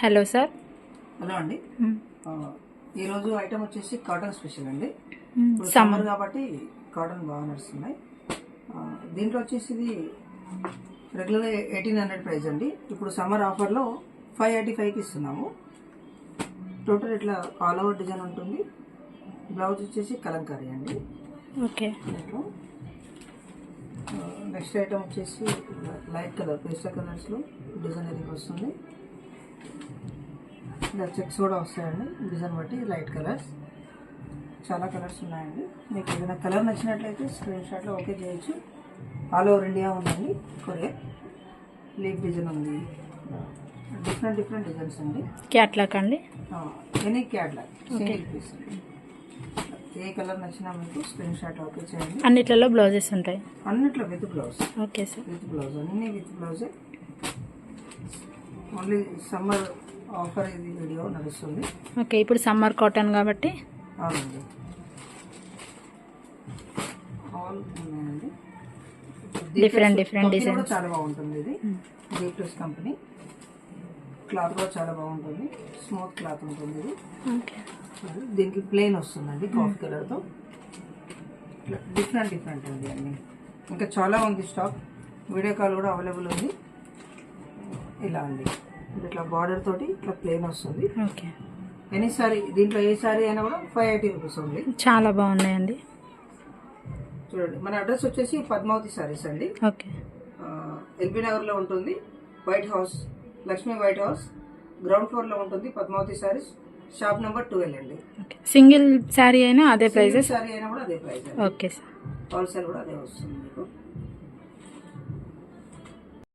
Hello sir. Hello అండి. ఈరోజు item వచ్చేసి కాటన్ స్పెషల్ అండి. సమ్మర్. కాబట్టి కాటన్ బాగా నడుస్తున్నాయి. దీంట్లో వచ్చేసి ఇది రెగ్యులర్ ఎయిటీన్ హండ్రెడ్ ప్రైస్ అండి. ఇప్పుడు సమ్మర్ ఆఫర్లో ఫైవ్ ఎయిటీ ఫైవ్కి ఇస్తున్నాము. టోటల్ ఇట్లా ఆల్ ఓవర్ డిజైన్ ఉంటుంది. బ్లౌజ్ వచ్చేసి కలంకారీ అండి. ఓకే. నెక్స్ట్ ఐటమ్ వచ్చేసి లైట్ కలర్ పేస్టల్ కలర్స్లో డిజైన్ అనేది వస్తుంది. ఇలా చెక్స్ కూడా వస్తాయండి. డిజైన్ బట్టి లైట్ కలర్స్. చాలా కలర్స్ ఉన్నాయండి. మీకు ఏదైనా కలర్ నచ్చినట్లయితే స్క్రీన్ షాట్లో ఓకే చేయొచ్చు. ఆల్ ఓవర్ ఇండియా ఉందండి. కొరియర్. లీఫ్ డిజైన్ ఉంది. డిఫరెంట్ డిఫరెంట్ డిజైన్స్ అండి. క్యాట్లాక్ అండి? Any catalogue. Single piece. ఏ కలర్ నచ్చినా మీకు స్క్రీన్ షాట్ ఓకే చేయండి. అన్నిట్లలో బ్లౌజెస్ ఉంటాయి. అన్నిట్లో with blouse. Okay sir. With blouse. అన్ని విత్ బ్లౌజే. ఓన్లీ సమ్మర్ ఆఫర్ ఇది వీడియో నడుస్తుంది. ఓకే ఇప్పుడు సమ్మర్ కాటన్ కాబట్టి? అవునండి. ఆల్ ఉన్నాయండి. Company కూడా designs. చాలా బాగుంటుంది ఇది. జీ ప్లస్ కంపెనీ క్లాత్ కూడా చాలా బాగుంటుంది. స్మూత్ క్లాత్ ఉంటుంది ఇది. దీనికి ప్లెయిన్ వస్తుందండి కాఫీ కలర్తో డిఫరెంట్ డిఫరెంట్ ఉంది అన్ని. ఇంకా చాలా ఉంది స్టాక్ వీడియో కాల్ కూడా అవైలబుల్ ఉంది. ఇలా ఉంది ఇట్లా బార్డర్ తోటి ఇట్లా ప్లెయిన్ వస్తుంది. ఓకే. ఎనీ సారీ? దీంట్లో ఏ సారీ అయినా కూడా ఫైవ్ ఎయిటీ రూపీస్ ఉంది. చాలా బాగున్నాయండి. చూడండి మన అడ్రస్ వచ్చేసి పద్మావతి సారీస్ అండి. ఓకే. ఎల్బీ నగర్లో ఉంటుంది. White House Lakshmi White House ground ఫ్లోర్లో ఉంటుంది Padmavathi saris shop number twelve అండి. ఓకే. సింగిల్ శారీ అయినా అదే ప్రైజెస్ సారీ అయినా కూడా అదే ప్రైస్ ఓకే సార్. హోల్సేల్ కూడా అదే వస్తుంది మీకు.